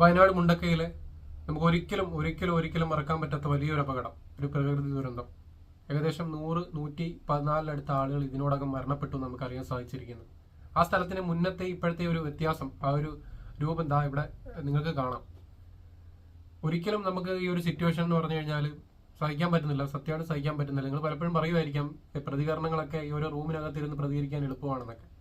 വയനാട് മുണ്ടക്കയിലെ നമുക്ക് ഒരിക്കലും ഒരിക്കലും ഒരിക്കലും മറക്കാൻ പറ്റാത്ത വലിയൊരു അപകടം. ഒരു പ്രകൃതി ദുരന്തം. ഏകദേശം നൂറ് നൂറ്റി പതിനാലിനടുത്ത ആളുകൾ ഇതിനോടകം മരണപ്പെട്ടു എന്ന് നമുക്ക് അറിയാൻ സാധിച്ചിരിക്കുന്നു. ആ സ്ഥലത്തിന് മുന്നത്തെ ഇപ്പോഴത്തെ ഒരു വ്യത്യാസം ആ ഒരു രൂപം ദാ ഇവിടെ നിങ്ങൾക്ക് കാണാം. ഒരിക്കലും നമുക്ക് ഈ ഒരു സിറ്റുവേഷൻ എന്ന് പറഞ്ഞു കഴിഞ്ഞാൽ സഹിക്കാൻ പറ്റുന്നില്ല. സത്യമാണ് സഹിക്കാൻ പറ്റുന്നില്ല. നിങ്ങൾ പലപ്പോഴും പറയുമായിരിക്കാം പ്രതികരണങ്ങളൊക്കെ ഈ ഒരു റൂമിനകത്തിരുന്ന് പ്രതികരിക്കാൻ എളുപ്പമാണെന്നൊക്കെ.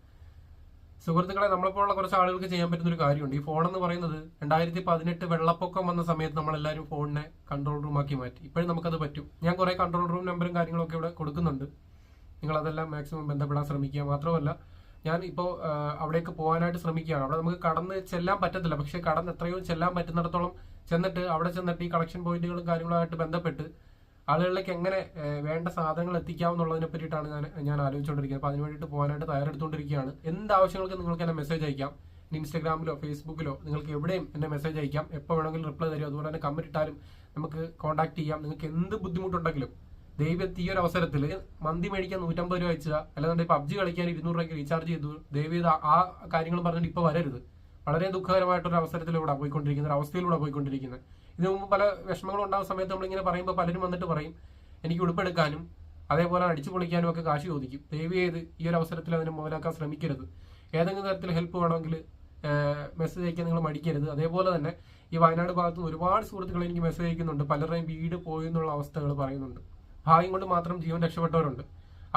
സുഹൃത്തുക്കളെ നമ്മളെപ്പോലുള്ള കുറച്ച് ആളുകൾക്ക് ചെയ്യാൻ പറ്റുന്ന ഒരു കാര്യമുണ്ട്. ഈ ഫോൺ എന്ന് പറയുന്നത് രണ്ടായിരത്തി പതിനെട്ട് വെള്ളപ്പൊക്കം വന്ന സമയത്ത് നമ്മളെല്ലാവരും ഫോണിനെ കൺട്രോൾ റൂം ആക്കി മാറ്റി. ഇപ്പോഴും നമുക്കത് പറ്റും. ഞാൻ കുറെ കൺട്രോൾ റൂം നമ്പറും കാര്യങ്ങളൊക്കെ ഇവിടെ കൊടുക്കുന്നുണ്ട്. നിങ്ങൾ അതെല്ലാം മാക്സിമം ബന്ധപ്പെടാൻ ശ്രമിക്കുക. മാത്രമല്ല ഞാൻ ഇപ്പോൾ അവിടേക്ക് പോകാനായിട്ട് ശ്രമിക്കുകയാണ്. അവിടെ നമുക്ക് കടന്ന് ചെല്ലാൻ പറ്റത്തില്ല. പക്ഷേ കടന്ന് എത്രയോ ചെല്ലാൻ പറ്റുന്നിടത്തോളം ചെന്നിട്ട് അവിടെ ചെന്നിട്ട് ഈ കളക്ഷൻ പോയിന്റുകളും കാര്യങ്ങളുമായിട്ട് ബന്ധപ്പെട്ട് ആളുകളിലേക്ക് എങ്ങനെ വേണ്ട സാധനങ്ങൾ എത്തിക്കാമെന്നുള്ളതിനെ പറ്റിയിട്ടാണ് ഞാൻ ഞാൻ ആലോചിച്ചുകൊണ്ടിരിക്കുന്നത്. അപ്പോൾ അതിന് വേണ്ടിയിട്ട് പോകാനായിട്ട് തയ്യാറെടുത്തുകൊണ്ടിരിക്കുകയാണ്. എന്ത് ആവശ്യങ്ങൾക്ക് നിങ്ങൾക്ക് എന്നെ മെസ്സേജ് അയക്കാം? ഇൻസ്റ്റാഗ്രാമിലോ ഫേസ്ബുക്കിലോ നിങ്ങൾക്ക് എവിടെയും എന്നെ മെസ്സേജ് അയക്കാം. എപ്പോൾ വേണമെങ്കിലും റിപ്ലൈ തരും അതുപോലെ തന്നെ കമന്റ് ഇട്ടാലും നമുക്ക് കോൺടാക്ട് ചെയ്യാം. നിങ്ങൾക്ക് എന്ത് ബുദ്ധിമുട്ടുണ്ടെങ്കിലും ദൈവത്തെ ഈ ഒരു അവസരത്തിൽ മന്തി മേടിക്കാൻ നൂറ്റമ്പത് രൂപ വെച്ചാൽ അല്ലാതെ പബ്ജി കളിക്കാൻ ഇരുന്നൂറ് രൂപയ്ക്ക് റീചാർജ് ചെയ്തു. ദൈവം ആ കാര്യങ്ങൾ പറഞ്ഞിട്ട് ഇപ്പോൾ വരരുത്. വളരെ ദുഃഖകരമായിട്ടൊരു അവസരത്തിലൂടെ പോയിക്കൊണ്ടിരിക്കുന്ന ഒരു അവസ്ഥയിലൂടെ പോയിക്കൊണ്ടിരിക്കുന്നത്. ഇതിനു മുമ്പ് പല വിഷമങ്ങളും ഉണ്ടാകുന്ന സമയത്ത് നമ്മളിങ്ങനെ പറയുമ്പോൾ പലരും വന്നിട്ട് പറയും എനിക്ക് ഉടുപ്പെടുക്കാനും അതേപോലെ അടിച്ചു പൊളിക്കാനും ഒക്കെ കാശ് ചോദിക്കും. ദയവ് ചെയ്ത് ഈ ഒരു അവസരത്തിൽ അതിനെ മുതലാക്കാൻ ശ്രമിക്കരുത്. ഏതെങ്കിലും തരത്തിൽ ഹെൽപ്പ് വേണമെങ്കിൽ മെസ്സേജ് അയക്കാൻ നിങ്ങൾ മടിക്കരുത്. അതേപോലെ തന്നെ ഈ വയനാട് ഭാഗത്ത് ഒരുപാട് സുഹൃത്തുക്കൾ എനിക്ക് മെസ്സേജ് അയക്കുന്നുണ്ട്. പലരുടെയും വീട് പോയി എന്നുള്ള അവസ്ഥകൾ പറയുന്നുണ്ട്. ഭാഗ്യം കൊണ്ട് മാത്രം ജീവൻ രക്ഷപ്പെട്ടവരുണ്ട്.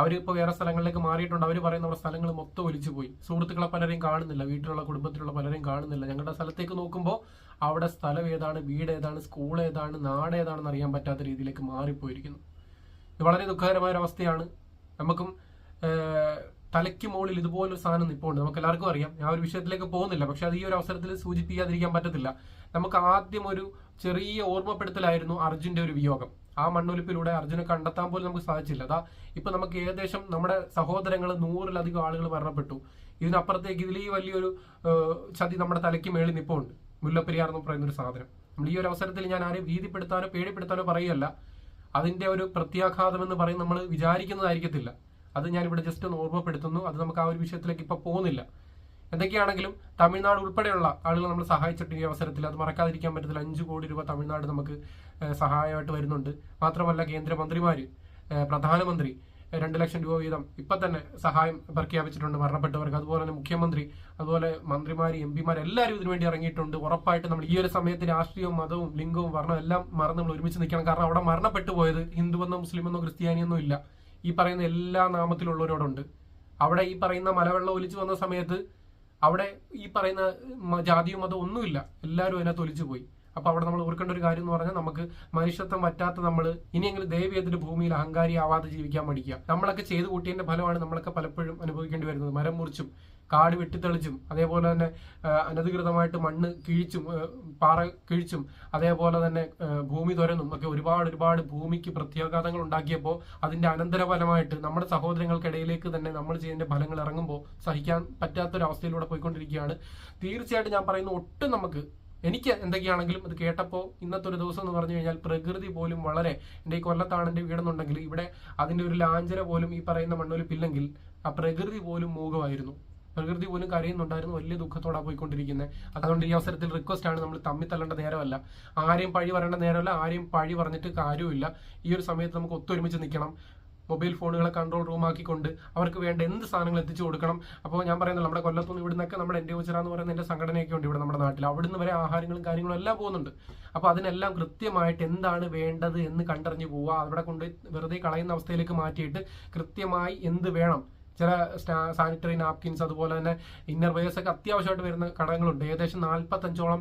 അവർ ഇപ്പോൾ വേറെ സ്ഥലങ്ങളിലേക്ക് മാറിയിട്ടുണ്ട്. അവർ പറയുന്ന നമ്മുടെ സ്ഥലങ്ങൾ മൊത്തം ഒലിച്ചു പോയി. സുഹൃത്തുക്കളെ പലരെയും കാണുന്നില്ല. വീട്ടിലുള്ള കുടുംബത്തിലുള്ള പലരെയും കാണുന്നില്ല. ഞങ്ങളുടെ സ്ഥലത്തേക്ക് നോക്കുമ്പോൾ അവിടെ സ്ഥലം ഏതാണ് വീട് ഏതാണ് സ്കൂൾ ഏതാണ് നാട് ഏതാണെന്ന് അറിയാൻ പറ്റാത്ത രീതിയിലേക്ക് മാറിപ്പോയിരിക്കുന്നു. ഇത് വളരെ ദുഃഖകരമായ ഒരു അവസ്ഥയാണ്. നമുക്കും തലയ്ക്ക് മുകളിൽ ഇതുപോലൊരു സാധനം നിപ്പോണ്ട്. നമുക്ക് എല്ലാവർക്കും അറിയാം. ഞാൻ ഒരു വിഷയത്തിലേക്ക് പോകുന്നില്ല. പക്ഷെ അത് ഈ ഒരു അവസരത്തിൽ സൂചിപ്പിക്കാതിരിക്കാൻ പറ്റത്തില്ല. നമുക്ക് ആദ്യം ഒരു ചെറിയ ഓർമ്മപ്പെടുത്തലായിരുന്നു അർജുന്റെ ഒരു വിയോഗം. ആ മണ്ണൊലിപ്പിലൂടെ അർജുനെ കണ്ടെത്താൻ പോലും നമുക്ക് സാധിച്ചില്ല. അതാ ഇപ്പൊ നമുക്ക് ഏകദേശം നമ്മുടെ സഹോദരങ്ങൾ നൂറിലധികം ആളുകൾ മരണപ്പെട്ടു. ഇതിനപ്പുറത്തേക്ക് ഇതിൽ ഈ വലിയൊരു ചതി നമ്മുടെ തലയ്ക്ക് മേളിൽ നിപ്പുണ്ട്. മുല്ലപ്പെരിയാർ എന്ന് പറയുന്ന ഒരു സാധനം. നമ്മൾ ഈ ഒരു അവസരത്തിൽ ഞാൻ ആരെയും ഭീതിപ്പെടുത്താനോ പേടിപ്പെടുത്താനോ പറയുകയല്ല. അതിന്റെ ഒരു പ്രത്യാഘാതം എന്ന് പറയും നമ്മൾ വിചാരിക്കുന്നതായിരിക്കത്തില്ല. അത് ഞാൻ ഇവിടെ ജസ്റ്റ് ഒന്ന് ഓർമ്മപ്പെടുത്തുന്നു. അത് നമുക്ക് ആ ഒരു വിഷയത്തിലേക്ക് ഇപ്പൊ പോകുന്നില്ല. എന്തൊക്കെയാണെങ്കിലും തമിഴ്നാട് ഉൾപ്പെടെയുള്ള ആളുകൾ നമ്മൾ സഹായിച്ചിട്ട് ഈ അവസരത്തിൽ അത് മറക്കാതിരിക്കാൻ പറ്റത്തില്ല. അഞ്ചു കോടി രൂപ തമിഴ്നാട് നമുക്ക് സഹായമായിട്ട് വരുന്നുണ്ട്. മാത്രമല്ല കേന്ദ്രമന്ത്രിമാർ പ്രധാനമന്ത്രി രണ്ട് ലക്ഷം രൂപ വീതം ഇപ്പൊ തന്നെ സഹായം പ്രഖ്യാപിച്ചിട്ടുണ്ട് മരണപ്പെട്ടവർക്ക്. അതുപോലെ തന്നെ മുഖ്യമന്ത്രി അതുപോലെ മന്ത്രിമാർ എം പിമാർ എല്ലാവരും ഇതിനുവേണ്ടി ഇറങ്ങിയിട്ടുണ്ട്. ഉറപ്പായിട്ട് നമ്മൾ ഈ ഒരു സമയത്ത് രാഷ്ട്രീയവും മതവും ലിംഗവും വർണവും എല്ലാം മറന്ന് നമ്മൾ ഒരുമിച്ച് നിൽക്കണം. കാരണം അവിടെ മരണപ്പെട്ടു പോയത് ഹിന്ദുവെന്നോ മുസ്ലിമെന്നോ ക്രിസ്ത്യാനിയെന്നോ ഇല്ല. ഈ പറയുന്ന എല്ലാ നാമത്തിലുള്ളവരോടുണ്ട്. അവിടെ ഈ പറയുന്ന മലവെള്ളം ഒലിച്ചു വന്ന സമയത്ത് അവിടെ ഈ പറയുന്ന ജാതിയും മതവും ഒന്നുമില്ല. എല്ലാവരും അതിനകത്ത് ഒലിച്ചു പോയി അപ്പൊ അവിടെ നമ്മൾ ഓർക്കേണ്ട ഒരു കാര്യം എന്ന് പറഞ്ഞാൽ നമുക്ക് മനുഷ്യത്വം പറ്റാത്ത നമ്മൾ ഇനിയെങ്കിലും ദയവ് ഭൂമിയിൽ അഹങ്കാരിയാവാതെ ജീവിക്കാൻ പഠിക്കുക. നമ്മളൊക്കെ ചെയ്തു കൂട്ടിയതിന്റെ ഫലമാണ് നമ്മളൊക്കെ പലപ്പോഴും അനുഭവിക്കേണ്ടി വരുന്നത്. മരം മുറിച്ചും കാട് വെട്ടിത്തെളിച്ചും അതേപോലെ തന്നെ അനധികൃതമായിട്ട് മണ്ണ് കിഴിച്ചും പാറ കിഴിച്ചും അതേപോലെ തന്നെ ഭൂമി തുരന്നും ഒക്കെ ഒരുപാട് ഒരുപാട് ഭൂമിക്ക് പ്രത്യാഘാതങ്ങൾ ഉണ്ടാക്കിയപ്പോൾ അതിന്റെ അനന്തരഫലമായിട്ട് നമ്മുടെ സഹോദരങ്ങൾക്കിടയിലേക്ക് തന്നെ നമ്മൾ ചെയ്യുന്ന ഫലങ്ങൾ ഇറങ്ങുമ്പോൾ സഹിക്കാൻ പറ്റാത്തൊരവസ്ഥയിലൂടെ പോയിക്കൊണ്ടിരിക്കുകയാണ്. തീർച്ചയായിട്ടും ഞാൻ പറയുന്ന ഒട്ടും നമുക്ക് എനിക്ക് എന്തൊക്കെയാണെങ്കിലും അത് കേട്ടപ്പോൾ ഇന്നത്തെ ഒരു ദിവസം എന്ന് പറഞ്ഞു കഴിഞ്ഞാൽ പ്രകൃതി പോലും വളരെ എന്റെ ഈ കൊല്ലത്താണ് എന്റെ വീടെന്നുണ്ടെങ്കിൽ ഇവിടെ അതിന്റെ ഒരു ലാഞ്ചന പോലും ഈ പറയുന്ന മണ്ണൊലിപ്പില്ലെങ്കിൽ ആ പ്രകൃതി പോലും മൂകമായിരുന്നു. പ്രകൃതി പോലും കരയുന്നുണ്ടായിരുന്നു വലിയ ദുഃഖത്തോടെ പോയിക്കൊണ്ടിരിക്കുന്നത് അതുകൊണ്ട് ഈ അവസരത്തിൽ റിക്വസ്റ്റ് ആണ് നമ്മൾ തമ്മിൽ തള്ളേണ്ട നേരമല്ല. ആരെയും പഴി പറയേണ്ട നേരമല്ല ആരെയും പഴി പറഞ്ഞിട്ട് കാര്യമില്ല ഈ ഒരു സമയത്ത് നമുക്ക് ഒത്തൊരുമിച്ച് നിൽക്കണം. മൊബൈൽ ഫോണുകളെ കൺട്രോൾ റൂം ആക്കിക്കൊണ്ട് അവർക്ക് വേണ്ട എന്ത് സാധനങ്ങൾ എത്തിച്ചു കൊടുക്കണം. അപ്പോൾ ഞാൻ പറയുന്നത് നമ്മുടെ കൊല്ലത്തുനിന്ന് ഇവിടുന്നൊക്കെ നമ്മുടെ എന്റെ ഉച്ചറ എന്ന് പറയുന്ന എന്റെ സംഘടനയൊക്കെ ഉണ്ട് ഇവിടെ നമ്മുടെ നാട്ടിൽ. അവിടുന്ന് വരെ ആഹാരങ്ങളും കാര്യങ്ങളും എല്ലാം പോകുന്നുണ്ട്. അപ്പോൾ അതിനെല്ലാം കൃത്യമായിട്ട് എന്താണ് വേണ്ടത് എന്ന് കണ്ടറിഞ്ഞു പോവുക. അവിടെ കൊണ്ട് വെറുതെ കളയുന്ന അവസ്ഥയിലേക്ക് മാറ്റിയിട്ട് കൃത്യമായി എന്ത് വേണം? ചില സാനിറ്ററി നാപ്കിൻസ് അതുപോലെ തന്നെ ഇന്നർ വെയേഴ്സ് ഒക്കെ അത്യാവശ്യമായിട്ട് വരുന്ന ഘടകങ്ങളുണ്ട് ഏകദേശം നാൽപ്പത്തഞ്ചോളം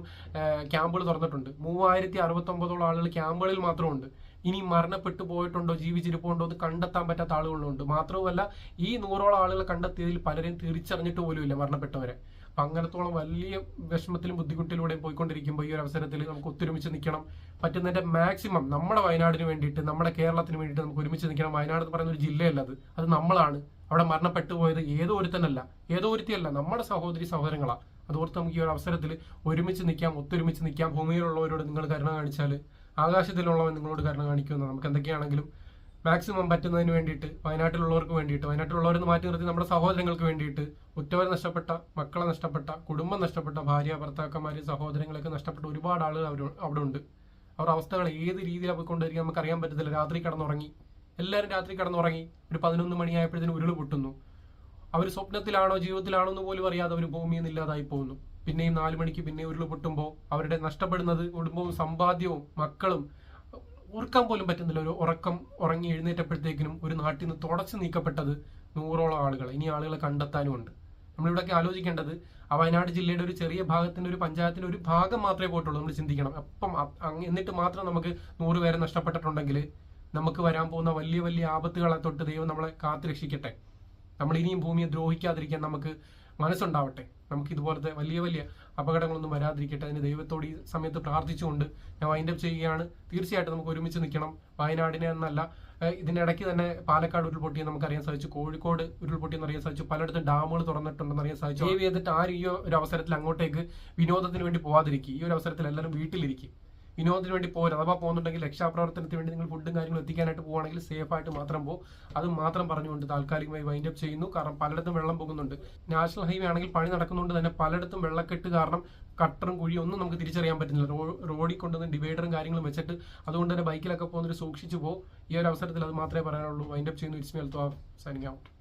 ക്യാമ്പുകൾ തുറന്നിട്ടുണ്ട്. മൂവായിരത്തി അറുപത്തൊമ്പതോളം ആളുകൾ ക്യാമ്പുകളിൽ മാത്രമുണ്ട്. ഇനി മരണപ്പെട്ടു പോയിട്ടുണ്ടോ ജീവിച്ചിരിപ്പുണ്ടോ എന്ന് കണ്ടെത്താൻ പറ്റാത്ത ആളുകളുണ്ട്. മാത്രവുമല്ല ഈ നൂറോളം ആളുകൾ കണ്ടെത്തിയതിൽ പലരെയും തിരിച്ചറിഞ്ഞിട്ട് പോലുമില്ല മരണപ്പെട്ടവരെ. അപ്പൊ അങ്ങനത്തോളം വലിയ വിഷമത്തിലും ബുദ്ധിമുട്ടിലൂടെയും പോയിക്കൊണ്ടിരിക്കുമ്പോൾ ഈ ഒരു അവസരത്തിൽ നമുക്ക് ഒത്തൊരുമിച്ച് നിൽക്കണം. പറ്റുന്നതിന്റെ മാക്സിമം നമ്മുടെ വയനാടിന് വേണ്ടിയിട്ട് നമ്മുടെ കേരളത്തിന് വേണ്ടിയിട്ട് നമുക്ക് ഒരുമിച്ച് നിൽക്കണം. വയനാട് എന്ന് പറയുന്ന ഒരു ജില്ലയല്ല അത്. അത് നമ്മളാണ്. അവിടെ മരണപ്പെട്ടു പോയത് ഏതോ ഒരുത്തനല്ല. ഏതോ ഒരുത്തിയല്ല. നമ്മുടെ സഹോദരി സഹോദരങ്ങളാണ് അതോർത്ത് നമുക്ക് ഈ ഒരു അവസരത്തിൽ ഒരുമിച്ച് നിൽക്കാം ഒത്തൊരുമിച്ച് നിൽക്കാം. ഭൂമിയിലുള്ളവരോട് നിങ്ങൾ കരുണ കാണിച്ചാൽ ആകാശത്തിലുള്ളവൻ നിങ്ങളോട് കരുണ കാണിക്കുമെന്ന്. നമുക്ക് എന്തൊക്കെയാണെങ്കിലും മാക്സിമം പറ്റുന്നതിന് വേണ്ടിയിട്ട് വയനാട്ടിലുള്ളവർക്ക് വേണ്ടിയിട്ട് വയനാട്ടിലുള്ളവരെന്ന് മാറ്റി നിർത്തി നമ്മുടെ സഹോദരങ്ങൾക്ക് വേണ്ടിയിട്ട് ഉറ്റവർ നഷ്ടപ്പെട്ട മക്കളെ നഷ്ടപ്പെട്ട കുടുംബം നഷ്ടപ്പെട്ട ഭാര്യ ഭർത്താക്കന്മാർ സഹോദരങ്ങളൊക്കെ നഷ്ടപ്പെട്ട ഒരുപാട് ആളുകൾ അവർ അവിടെ ഉണ്ട് അവരുടെ അവസ്ഥകൾ ഏത് രീതിയിലാണ് പോയിക്കൊണ്ടിരിക്കുക നമുക്ക് അറിയാൻ പറ്റത്തില്ല. രാത്രി കടന്നുറങ്ങി. എല്ലാവരും രാത്രി കടന്നുറങ്ങി. ഒരു പതിനൊന്ന് മണിയായപ്പോഴത്തേനും ഉരുൾ പൊട്ടുന്നു. അവർ സ്വപ്നത്തിലാണോ ജീവിതത്തിലാണോ എന്ന് പോലും അറിയാതെ അവർ ഭൂമിയിൽ നിന്ന് ഇല്ലാതായി പോകുന്നു. പിന്നെയും നാല് മണിക്ക് പിന്നെ ഉരുൾ പൊട്ടുമ്പോൾ അവരുടെ നഷ്ടപ്പെടുന്നത് കുടുംബവും സമ്പാദ്യവും മക്കളും ഓർക്കാൻ പോലും പറ്റുന്നില്ല. ഒരു ഉറക്കം ഉറങ്ങി എഴുന്നേറ്റപ്പോഴത്തേക്കിനും ഒരു നാട്ടിൽ നിന്ന് തുടച്ചു നീക്കപ്പെട്ടത് നൂറോളം ആളുകൾ ഇനി ആളുകളെ കണ്ടെത്താനും ഉണ്ട്. നമ്മളിവിടെയൊക്കെ ആലോചിക്കേണ്ടത് ആ വയനാട് ജില്ലയുടെ ഒരു ചെറിയ ഭാഗത്തിന്റെ ഒരു പഞ്ചായത്തിന്റെ ഒരു ഭാഗം മാത്രമേ പോയിട്ടുള്ളൂ നമ്മൾ ചിന്തിക്കണം. അപ്പം എന്നിട്ട് മാത്രം നമുക്ക് നൂറ് പേരെ നഷ്ടപ്പെട്ടിട്ടുണ്ടെങ്കിൽ നമുക്ക് വരാൻ പോകുന്ന വലിയ വലിയ ആപത്തുകളെ തൊട്ട് ദൈവം നമ്മളെ കാത്തു രക്ഷിക്കട്ടെ നമ്മൾ ഇനിയും ഭൂമിയെ ദ്രോഹിക്കാതിരിക്കാൻ നമുക്ക് മനസ്സുണ്ടാവട്ടെ. നമുക്ക് ഇതുപോലത്തെ വലിയ വലിയ അപകടങ്ങളൊന്നും വരാതിരിക്കട്ടെ. അതിന് ദൈവത്തോട് ഈ സമയത്ത് പ്രാർത്ഥിച്ചുകൊണ്ട് ഞാൻ വൈൻഡപ്പ് ചെയ്യുകയാണ്. തീർച്ചയായിട്ടും നമുക്ക് ഒരുമിച്ച് നിൽക്കണം. വയനാടിനെ എന്നല്ല ഇതിനിടയ്ക്ക് തന്നെ പാലക്കാട് ഉരുൾപൊട്ടിയെ നമുക്കറിയാൻ സാധിച്ചു. കോഴിക്കോട് ഉരുൾപൊട്ടിയെന്ന് അറിയാൻ സാധിച്ചു. പലയിടത്തും ഡാമുകൾ തുറന്നിട്ടുണ്ടെന്ന് അറിയാൻ സാധിച്ചു. ദയവ് ചെയ്തിട്ട് ആരും ഈ ഒരു അവസരത്തിൽ അങ്ങോട്ടേക്ക് വിനോദത്തിന് വേണ്ടി പോവാതിരിക്കും. ഈ ഒരു അവസരത്തിൽ എല്ലാവരും വീട്ടിലിരിക്കും. വിനോദത്തിന് വേണ്ടി പോരാ. അഥവാ പോകുന്നുണ്ടെങ്കിൽ രക്ഷാപ്രവർത്തനത്തിന് വേണ്ടി നിങ്ങൾ ഫുഡും കാര്യങ്ങളും എത്തിക്കാനായിട്ട് പോകുകയാണെങ്കിൽ സേഫ് ആയിട്ട് മാത്രം പോകും അത് മാത്രം പറഞ്ഞുകൊണ്ട് താൽക്കാലികമായി വൈൻഡ് അപ്പ് ചെയ്യുന്നു. കാരണം പലയിടത്തും വെള്ളം പോകുന്നുണ്ട്. നാഷണൽ ഹൈവേ ആണെങ്കിൽ പണി നടക്കുന്നുണ്ട് തന്നെ പലയിടത്തും വെള്ളക്കെട്ട് കാരണം കട്ടറും കുഴിയും ഒന്നും നമുക്ക് തിരിച്ചറിയാൻ പറ്റുന്നില്ല. റോഡിൽ കൊണ്ടുവന്ന് ഡിവൈഡറും കാര്യങ്ങളും വെച്ചിട്ട് അതുകൊണ്ട് തന്നെ ബൈക്കിലൊക്കെ പോകുന്നവർ സൂക്ഷിച്ചു പോകും ഈ ഒരു അവസരത്തിൽ അത് മാത്രമേ പറയാനുള്ളൂ. വൈൻഡ് അപ്പ് ചെയ്യുന്നു. ഇറ്റ്സ് മേൽത്തോ സൈനിങ് ഔട്ട്